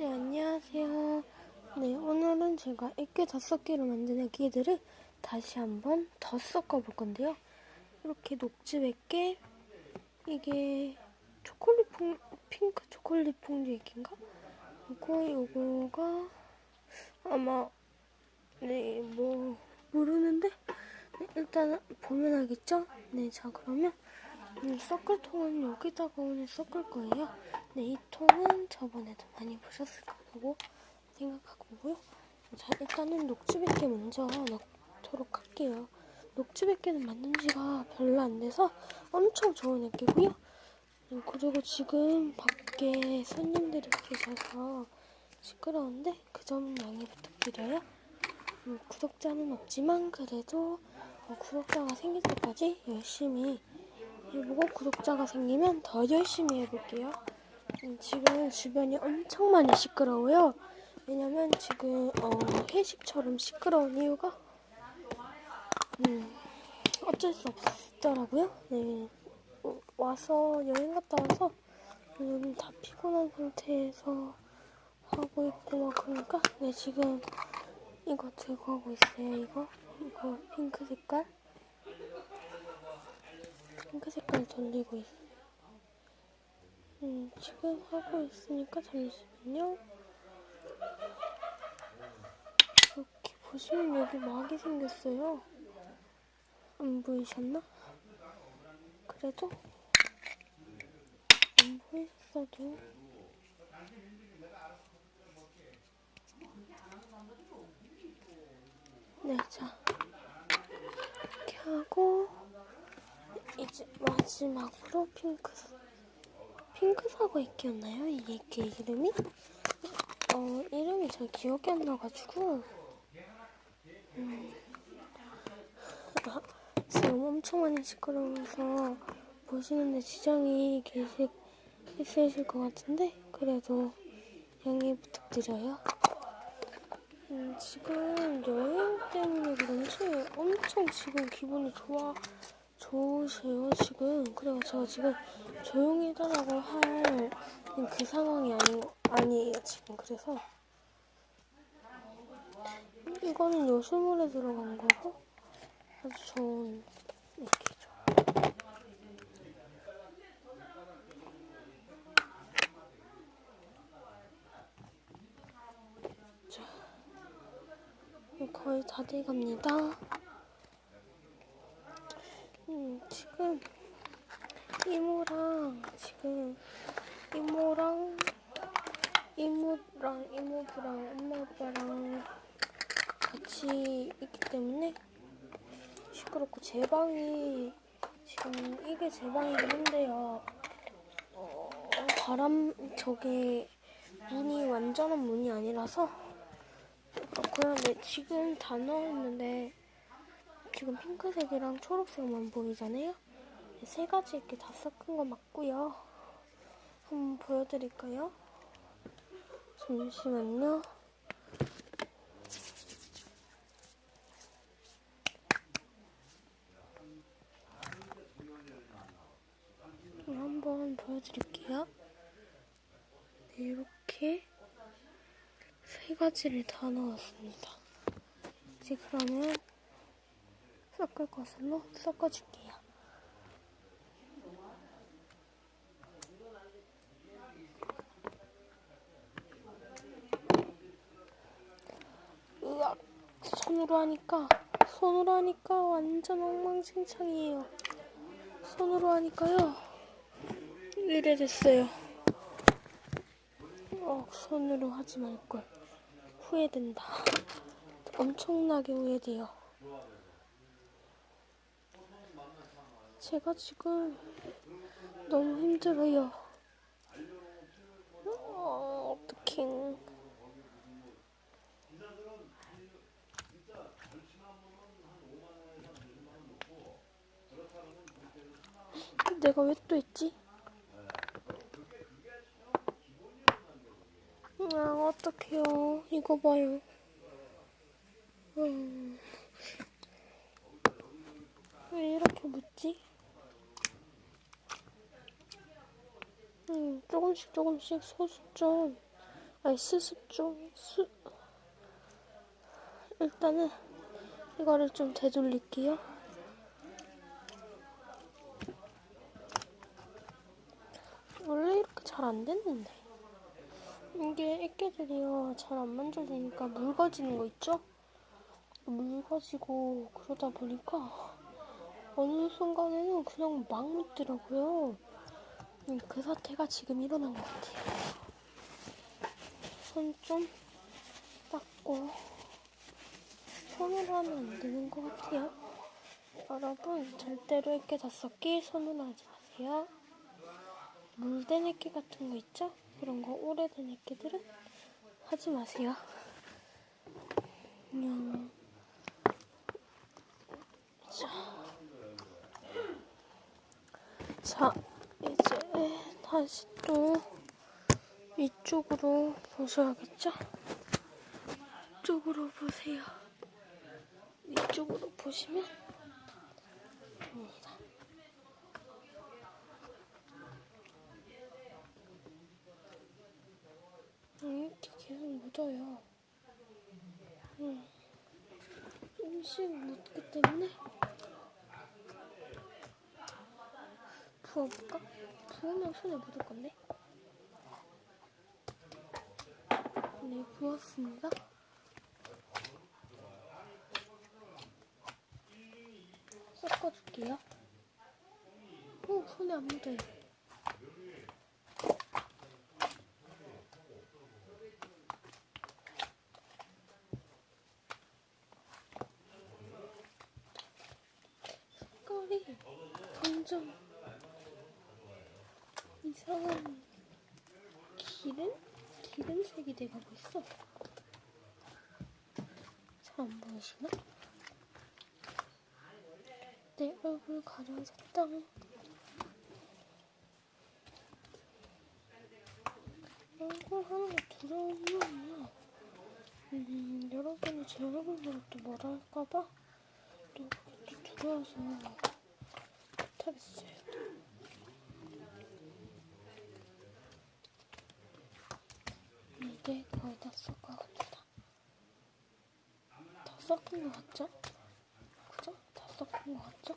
네, 안녕하세요. 네, 오늘은 제가 액괴 다섯 개로 만든 액기들을 다시 한번 더 섞어 볼 건데요. 이렇게 녹즙 액괴, 이게 초콜릿 퐁, 핑크 초콜릿 퐁듀 액기인가? 그리고 요거가 아마, 네, 뭐, 모르는데? 네, 일단 보면 알겠죠? 네, 자, 그러면 음, 섞을 통은 여기다가 오늘 섞을 거예요. 네, 이 통은 저번에도 많이 보셨을 거라고 생각하고요. 자, 일단은 녹즙액게 먼저 넣도록 할게요. 녹즙액게는 만든 지가 별로 안 돼서 엄청 좋은 액게고요. 음, 그리고 지금 밖에 손님들이 계셔서 시끄러운데 그 점은 양해 부탁드려요. 음, 구독자는 없지만 그래도 어, 구독자가 생길 때까지 열심히 해보고 구독자가 생기면 더 열심히 해볼게요. 음, 지금 주변이 엄청 많이 시끄러워요. 왜냐면 지금 어, 회식처럼 시끄러운 이유가 음, 어쩔 수 없더라고요. 네, 어, 와서 여행 갔다 와서 요즘 다 피곤한 상태에서 하고 있고 막 그러니까 네 지금 이거 들고 하고 있어요. 이거 이거 핑크 색깔. 핑크 색깔 돌리고 있어. 음, 지금 하고 있으니까 잠시만요. 이렇게 보시면 여기 막이 생겼어요. 안 보이셨나? 그래도 안 보이셨어도 네, 자 이렇게 하고 이제 마지막으로 핑크 핑크 사과 액기였나요? 이 액기 이름이? 어 이름이 잘 기억이 안 나가지고 음. 아, 지금 엄청 많이 시끄러워서 보시는데 지장이 계시, 있으실 것 같은데 그래도 양해 부탁드려요. 음, 지금 여행 때문에 그런지 엄청 지금 기분이 좋아 좋으세요 지금? 그래서 제가 지금 조용히 해달라고 할 그 상황이 아니, 아니에요 지금. 그래서 이거는 요술물에 들어간 거고 아주 좋은 액기죠. 자 거의 다 돼갑니다. 음, 지금 이모랑 지금 이모랑 이모랑 이모부랑 엄마 아빠랑 같이 있기 때문에 시끄럽고 제 방이 지금 이게 제 방이긴 한데요. 어, 바람 저게 문이 완전한 문이 아니라서 어, 그런데 지금 다 넣었는데 지금 핑크색이랑 초록색만 보이잖아요. 세 가지 이렇게 다 섞은 거 맞고요. 한번 보여드릴까요? 잠시만요. 그럼 한번 보여드릴게요. 네, 이렇게 세 가지를 다 넣었습니다. 이제 그러면 섞을 것으로 섞어줄게요. 으악, 손으로 하니까, 손으로 하니까 완전 엉망진창이에요. 손으로 하니까요. 이래 됐어요. 어, 손으로 하지 말걸. 후회된다. 엄청나게 후회돼요. 제가 지금 너무 힘들어요. 어, 어떡해. 내가 왜또 했지? 아, 어떡해요. 이거 봐요. 음. 왜 이렇게 묻지? 음, 조금씩 조금씩 소스 좀 아니 수습 좀 수... 일단은 이거를 좀 되돌릴게요. 원래 이렇게 잘 안 됐는데 이게 애기들이요 잘 안 만져주니까 묽어지는 거 있죠? 묽어지고 그러다 보니까 어느 순간에는 그냥 막 묻더라고요. 음, 그 사태가 지금 일어난 것 같아요. 손 좀 닦고 손으로 하면 안 되는 것 같아요. 여러분 절대로 애기 다섯기 손으로 하지 마세요. 물된 애기 같은 거 있죠? 그런 거 오래된 애기들은 하지 마세요. 그냥 자, 자 이제 다시 또 이쪽으로 보셔야겠죠? 이쪽으로 보세요. 이쪽으로 보시면 됩니다. 음, 이렇게 계속 묻어요. 음, 조금씩 묻기 때문에 부어볼까? 부으면 손에 묻을 건데. 네, 부었습니다. 섞어줄게요. 오, 손에 안 묻어요. 색깔이 점점 이상한 기름? 기름색이 돼가고 있어. 잘 안 보이시나? 내 얼굴 가려졌다. 얼굴 하는 거 두려우면요. 음, 여러분이 제 얼굴 보고 또 뭐라 할까봐 또 두려워서 못하겠어요. 이게 거의 다 섞어 갑니다. 다 섞은 것 같죠? 그죠? 다 섞은 것 같죠?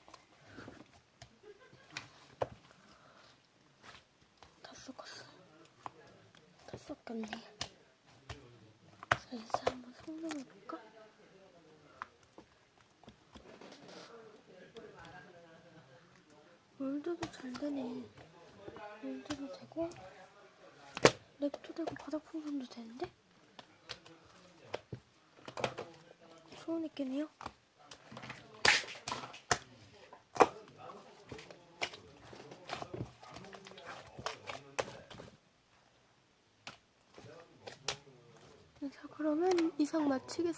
다 섞었어요. 다 섞였네. 자, 이제 한번 성능해볼까? 몰드도 잘 되네. 몰드도 되고, 랩도 되고, 바닥 풍선도 되는데? 소원 있겠네요. 자, 그러면 이상 마치겠습니다.